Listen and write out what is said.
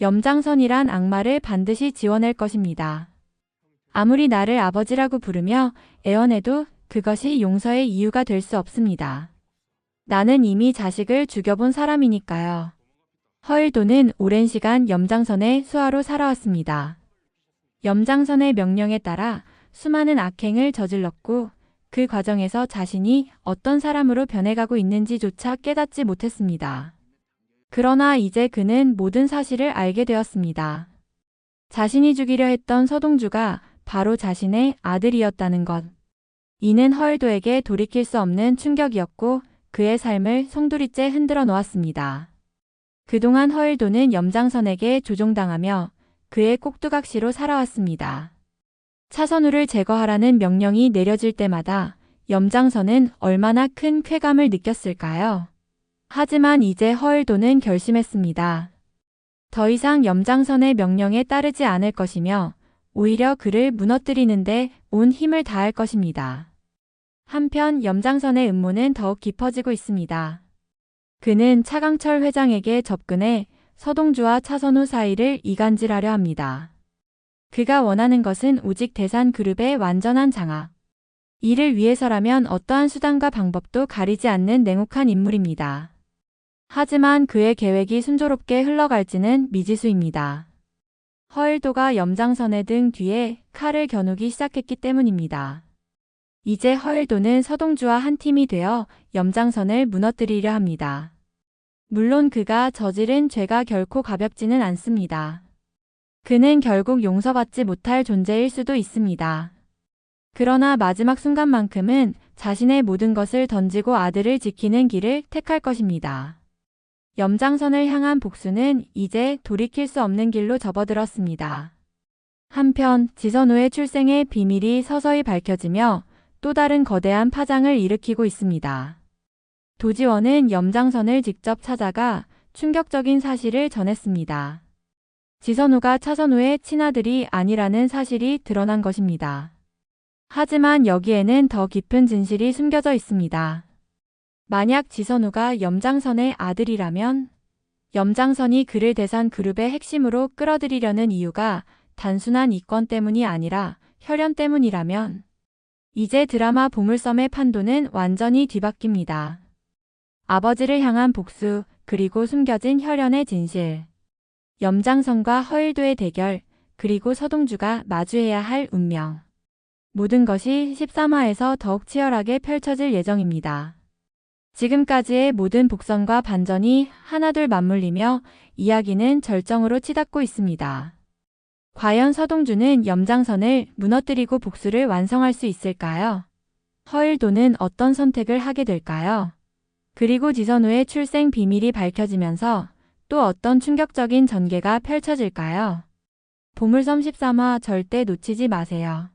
염장선이란 악마를 반드시 지워낼 것입니다. 아무리 나를 아버지라고 부르며 애원해도 그것이 용서의 이유가 될 수 없습니다. 나는 이미 자식을 죽여본 사람이니까요. 허일도는 오랜 시간 염장선의 수하로 살아왔습니다. 염장선의 명령에 따라 수많은 악행을 저질렀고 그 과정에서 자신이 어떤 사람으로 변해가고 있는지조차 깨닫지 못했습니다. 그러나 이제 그는 모든 사실을 알게 되었습니다. 자신이 죽이려 했던 서동주가 바로 자신의 아들이었다는 것. 이는 허일도에게 돌이킬 수 없는 충격이었고 그의 삶을 송두리째 흔들어 놓았습니다. 그동안 허일도는 염장선에게 조종당하며 그의 꼭두각시로 살아왔습니다. 차선우를 제거하라는 명령이 내려질 때마다 염장선은 얼마나 큰 쾌감을 느꼈을까요? 하지만 이제 허일도는 결심했습니다. 더 이상 염장선의 명령에 따르지 않을 것이며 오히려 그를 무너뜨리는데 온 힘을 다할 것입니다. 한편 염장선의 음모는 더욱 깊어지고 있습니다. 그는 차강철 회장에게 접근해 서동주와 차선우 사이를 이간질하려 합니다. 그가 원하는 것은 오직 대산그룹의 완전한 장악. 이를 위해서라면 어떠한 수단과 방법도 가리지 않는 냉혹한 인물입니다. 하지만 그의 계획이 순조롭게 흘러갈지는 미지수입니다. 허일도가 염장선의 등 뒤에 칼을 겨누기 시작했기 때문입니다. 이제 허일도는 서동주와 한 팀이 되어 염장선을 무너뜨리려 합니다. 물론 그가 저지른 죄가 결코 가볍지는 않습니다. 그는 결국 용서받지 못할 존재일 수도 있습니다. 그러나 마지막 순간만큼은 자신의 모든 것을 던지고 아들을 지키는 길을 택할 것입니다. 염장선을 향한 복수는 이제 돌이킬 수 없는 길로 접어들었습니다. 한편 지선우의 출생의 비밀이 서서히 밝혀지며 또 다른 거대한 파장을 일으키고 있습니다. 도지원은 염장선을 직접 찾아가 충격적인 사실을 전했습니다. 지선우가 차선우의 친아들이 아니라는 사실이 드러난 것입니다. 하지만 여기에는 더 깊은 진실이 숨겨져 있습니다. 만약 지선우가 염장선의 아들이라면 염장선이 그를 대산 그룹의 핵심으로 끌어들이려는 이유가 단순한 이권 때문이 아니라 혈연 때문이라면 이제 드라마 보물섬의 판도는 완전히 뒤바뀝니다. 아버지를 향한 복수 그리고 숨겨진 혈연의 진실 염장선과 허일도의 대결 그리고 서동주가 마주해야 할 운명 모든 것이 13화에서 더욱 치열하게 펼쳐질 예정입니다. 지금까지의 모든 복선과 반전이 하나둘 맞물리며 이야기는 절정으로 치닫고 있습니다. 과연 서동주는 염장선을 무너뜨리고 복수를 완성할 수 있을까요? 허일도는 어떤 선택을 하게 될까요? 그리고 지선우의 출생 비밀이 밝혀지면서 또 어떤 충격적인 전개가 펼쳐질까요? 보물섬 13화 절대 놓치지 마세요.